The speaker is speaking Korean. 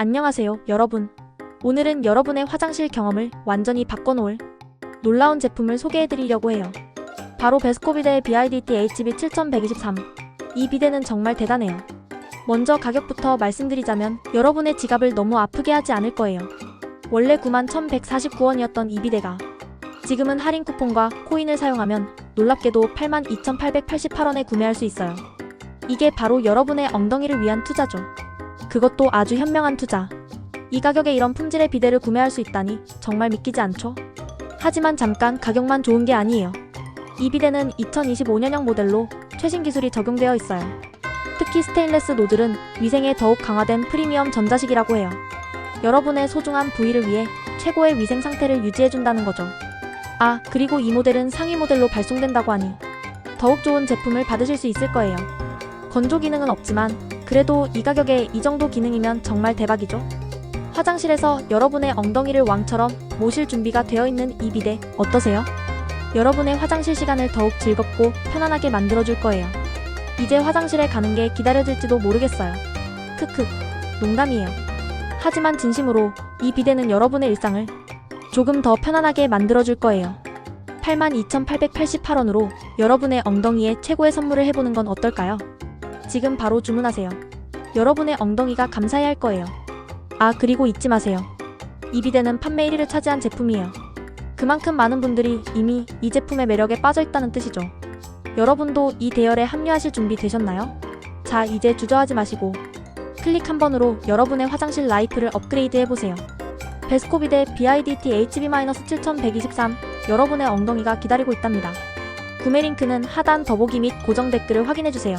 안녕하세요, 여러분. 오늘은 여러분의 화장실 경험을 완전히 바꿔놓을 놀라운 제품을 소개해드리려고 해요. 바로 베스코비데의 BIDT HB 7123. 이 비데는 정말 대단해요. 먼저 가격부터 말씀드리자면 여러분의 지갑을 너무 아프게 하지 않을 거예요. 원래 91,149원이었던 이 비데가 지금은 할인 쿠폰과 코인을 사용하면 놀랍게도 82,888원에 구매할 수 있어요. 이게 바로 여러분의 엉덩이를 위한 투자죠. 그것도 아주 현명한 투자. 이 가격에 이런 품질의 비데를 구매할 수 있다니 정말 믿기지 않죠? 하지만 잠깐 가격만 좋은 게 아니에요. 이 비데는 2025년형 모델로 최신 기술이 적용되어 있어요. 특히 스테인레스 노즐은 위생에 더욱 강화된 프리미엄 전자식이라고 해요. 여러분의 소중한 부위를 위해 최고의 위생 상태를 유지해준다는 거죠. 아, 그리고 이 모델은 상위 모델로 발송된다고 하니 더욱 좋은 제품을 받으실 수 있을 거예요. 건조 기능은 없지만 그래도 이 가격에 이 정도 기능이면 정말 대박이죠. 화장실에서 여러분의 엉덩이를 왕처럼 모실 준비가 되어 있는 이 비데 어떠세요? 여러분의 화장실 시간을 더욱 즐겁고 편안하게 만들어줄 거예요. 이제 화장실에 가는 게 기다려질지도 모르겠어요. 크크, 농담이에요. 하지만 진심으로 이 비데는 여러분의 일상을 조금 더 편안하게 만들어줄 거예요. 82,888원으로 여러분의 엉덩이에 최고의 선물을 해보는 건 어떨까요? 지금 바로 주문하세요. 여러분의 엉덩이가 감사해 할 거예요. 아, 그리고 잊지 마세요. 이 비데는 판매 1위를 차지한 제품이에요. 그만큼 많은 분들이 이미 이 제품의 매력에 빠져 있다는 뜻이죠. 여러분도 이 대열에 합류하실 준비 되셨나요? 자, 이제 주저하지 마시고 클릭 한 번으로 여러분의 화장실 라이프를 업그레이드 해보세요. 베스코비데 BIDT HB-7123 여러분의 엉덩이가 기다리고 있답니다. 구매 링크는 하단 더보기 및 고정 댓글을 확인해주세요.